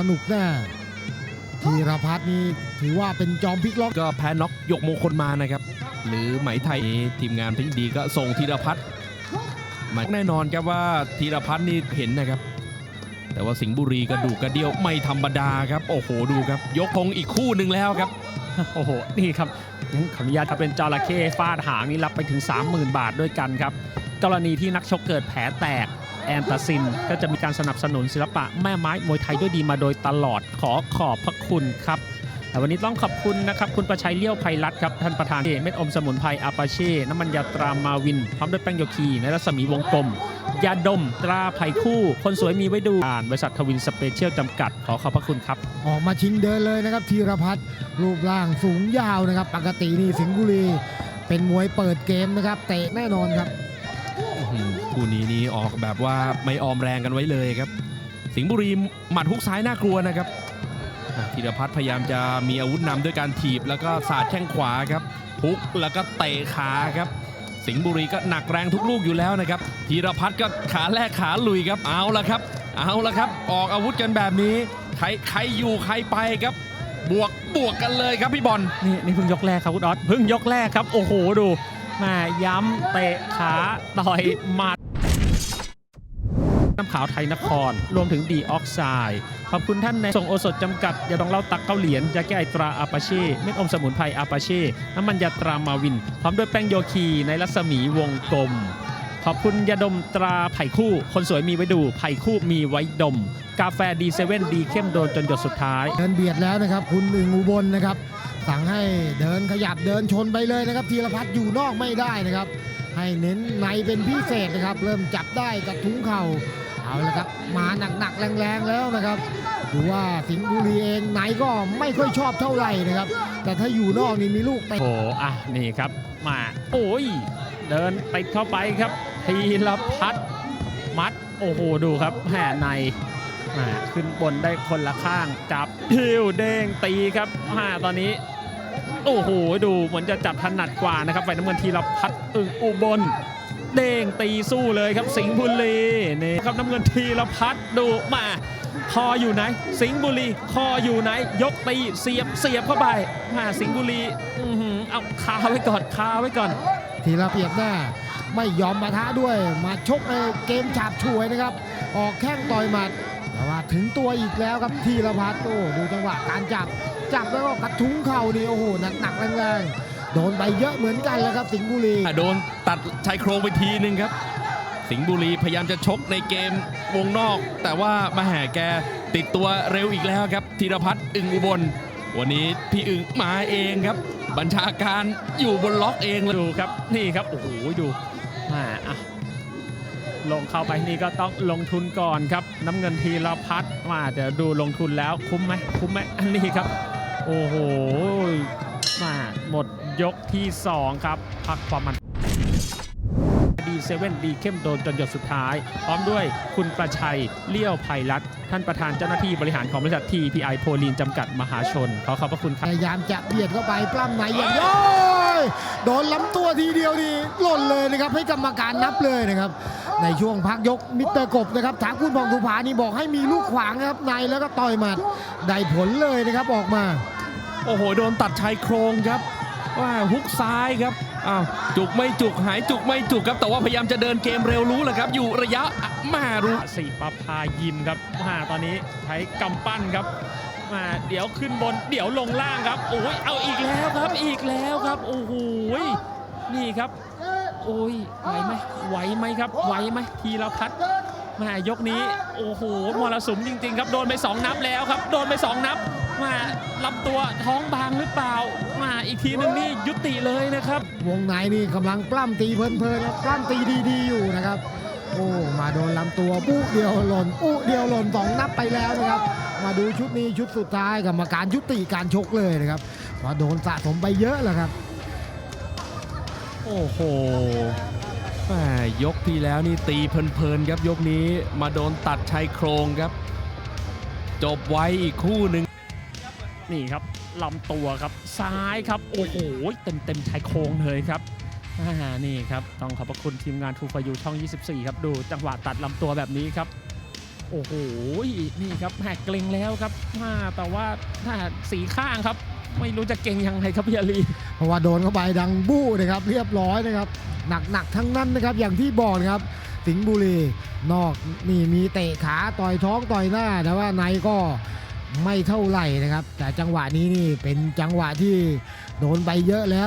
สนุกแน่ธีรพัฒน์นี่ถือว่าเป็นจอมพลิกล็อกก็แพ้น็อกยกมงคลมานะครับ หรือไหมไทยทีมงานเทคนิคดีก็ส่งธีรพัฒน์มาแน่นอนครับว่าธีรพัฒน์นี่เห็นนะครับ แต่ว่าสิงห์บุรีกระดูกกระเดี่ยวไม่ธรรมดาครับ โอ้โหดูครับ ยกธงอีกคู่หนึ่งแล้วครับ โอ้โหนี่ครับงั้นขออนุญาตถ้าเป็นจระเข้ฟาดหางนี่รับไปถึง 30,000 บาทด้วยกันครับ กรณีที่นักชกเกิดแผลแตก แอนตาซิน ก็จะมีการสนับสนุนศิลปะแม่ไม้มวยไทยด้วยดีมาโดยตลอดขอขอบพระคุณครับแต่วันนี้ต้องขอบคุณนะครับ คุณประชัยเลี้ยวไพรัตครับ ท่านประธานเม็ดอมสมุนไพรอาปาเช่ น้ำมันยาตรามาวิน พร้อมด้วยแป้งโยคีในรัศมีวงกลม ยาดม ตราไผ่คู่ คนสวยมีไว้ดูอ่านบริษัททวินสเปเชียลจำกัด ขอขอบพระคุณครับ ออกมาชิงเดินเลยนะครับธีรพัฒน์รูปร่างสูงยาวนะครับ ปกตินี่สิงห์บุรี เป็นมวยเปิดเกมนะครับเตะแน่นอนครับ คู่นี้นี่ออกแบบว่าไม่ออมแรงกันไว้เลยครับ สิงห์บุรีหมัดฮุกซ้ายน่ากลัวนะครับธีรพัฒน์พยายามจะมีอาวุธนำด้วยการถีบแล้วก็สาดแข้งขวาครับฮุกแล้วก็เตะขาครับ สิงห์บุรีก็หนักแรงทุกลูกอยู่แล้วนะครับธีรพัฒน์ก็ขาแรกขาลุยครับเอาละครับ เอาละครับ ออกอาวุธกันแบบนี้ใครใครอยู่ใครไปครับบวกบวกกันเลยครับพี่บอลนี่นี่เพิ่งยกแรกครับคุณออสเพิ่งยกแรกครับโอ้โหดู มาย้ำเตะขาต่อยหมัดน้ำขาวไทยนคร รวมถึงดีออกไซด์ขอบคุณท่านในส่งโอสถจำกัดยาดองเหล้าตักเกาเหรียญยาแก้ไอตราอาปาเช่เม็ดอมสมุนไพรอาปาเช่น้ำมันยาตรามาวิน พร้อมด้วยแป้งโยคีในรัศมีวงกลม ขอบคุณยาดมตราไผ่คู่ คนสวยมีไว้ดูไผ่คู่มีไว้ดม กาแฟดีเซเว่นดีเข้มโดนจนหยดสุดท้าย เดินเบียดแล้วนะครับ คุณอึงอุบลนะครับ สั่งให้เดินขยับเดินชนไปเลยนะครับธีรพัฒน์อยู่นอกไม่ได้นะครับ ให้เน้นในเป็นพิเศษนะครับ เริ่มจับได้กับทุ้งเข่าเอาละครับมาหนักๆแรงๆแล้วนะครับดูว่าสิงห์บุรีเองไหนก็ไม่ค่อยชอบเท่าไหร่นะครับ แต่ถ้าอยู่นอกนี่มีลูกเตะโอ้โหอะนี่ครับมาโอ้ยเดินติดเข้าไปครับทีละพัดมัดโอ้โหดูครับแห่ในมาขึ้นบนได้คนละข้างจับหิ้วเด้งตีครับมาตอนนี้ โอ้โหดูเหมือนจะจับถนัดกว่านะครับฝ่ายน้ำเงินทีละพัดอึ่งอุบลเด้งตีสู้เลยครับสิงห์บุรีนี่ครับน้ำเงินทีละพัดดูมาคออยู่ไหน สิงห์บุรีคออยู่ไหน ยกตีเสียบเสียบเข้าไปมาสิงห์บุรีอื้อหือเอาคาไว้ก่อนคาไว้ก่อน ทีละเปียบหน้าไม่ยอมมาท้าด้วยมาชกในเกมฉาบฉวยนะครับ ออกแข้งต่อยหมัด แต่ว่าถึงตัวอีกแล้วครับทีละพัดโอ้ดูจังหวะการจับจับแล้วก็กระทุ้งเข่านี่โอ้โหหนักๆแรงๆโดนไปเยอะเหมือนกันแล้วครับสิงห์บุรีอะโดนตัดชายโครงไปทีหนึ่งครับ สิงห์บุรีพยายามจะชกในเกมวงนอก แต่ว่ามาแห่แกติดตัวเร็วอีกแล้วครับธีรพัฒน์อึงอุบล วันนี้พี่อึงมาเองครับ บัญชาการอยู่บนล็อกเองเลยดูครับนี่ครับโอ้โหดูมาอะ ลงเข้าไปนี่ก็ต้องลงทุนก่อนครับ น้ำเงินทีละพัดมาเดี๋ยวดูลงทุนแล้วคุ้มไหมคุ้มไหมอันนี้ครับ โอ้โหมาหมดยกที่ 2 ครับ พักความมันดีเซเว่นดีเข้มโดนจนหยดสุดท้าย พร้อมด้วยคุณประชัยเลี้ยวไพรัตท่านประธานเจ้าหน้าที่บริหารของบริษัท TPI โพลีนจำกัดมหาชน ขอขอบพระคุณคพรับยายามจะเบียดเข้าไปปล้ำในอย่างโอ้ย โดนล้ำตัวทีเดียวนี่หล่นเลยนะครับให้กรรมการนับเลยนะครับ ในช่วงพักยกมิสเตอร์กบนะครับถามคุณพองสุภานี่บอกให้มีลูกขวางนะครับในแล้วก็ต่อยหมัดได้ผลเลยนะครับออกมา โอ้โห โดนตัดชายโครงครับว่าฮุกซ้ายครับอ้าวจุกไม่จุกหายจุกไม่จุกครับ แต่ว่าพยายามจะเดินเกมเร็วรู้แหละครับ อยู่ระยะอะมารู้สี่ปพายิมครับมาตอนนี้ใช้กำปั้นครับ มาเดี๋ยวขึ้นบนเดี๋ยวลงล่างครับโอ้ยเอาอีกแล้วครับอีกแล้วครับโอ้โหยนี่ครับ โอ้ยไหวไหมไหวไหมครับไหวไหมทีละพัดมายกนี้โอ้โหมรสุมจริง ๆ ครับโดนไปสองนับแล้วครับ โดนไปสองนับมาลำตัวท้องบางหรือเปล่า มาอีกทีหนึงนี่ยุติเลยนะครับ วงในนี่กำลังปล้ำตีเพลินๆนะปล้ำตีดีๆอยู่นะครับโอ้มาโดนลำตัวปุ๊เดียวหล่นปุ๊เดียวหล่นสองนับไปแล้วนะครับ มาดูชุดนี้ชุดสุดท้ายกรรมการยุติการชกเลยนะครับเพราะโดนสะสมไปเยอะแล้วครับ โอ้โหแหม่ยกที่แล้วนี่ตีเพลินๆครับยกนี้มาโดนตัดชายโครงครับ จบไว้อีกคู่หนึ่งนี่ครับลำตัวครับซ้ายครับโอ้โหเต็มเต็มๆชายโครงเลยครับอ่านี่ครับต้องขอบพระคุณทีมงานทูฟายูช่อง 24 ครับดูจังหวะตัดลำตัวแบบนี้ครับ โอ้โหนี่ครับแหกเกรงแล้วครับมาแต่ว่าถ้าสีข้างครับ ไม่รู้จะเก่งยังไงครับพี่อาลีเพราะว่าโดนเข้าไปดังบู้นะครับ เรียบร้อยนะครับ หนักๆทั้งนั้นนะครับ อย่างที่บอกนะครับ สิงห์บุรี นอกนี่มีเตะขาต่อยท้องต่อยหน้า แต่ว่าในก็ไม่เท่าไหร่นะครับ แต่จังหวะนี้นี่เป็นจังหวะที่โดนไปเยอะแล้ว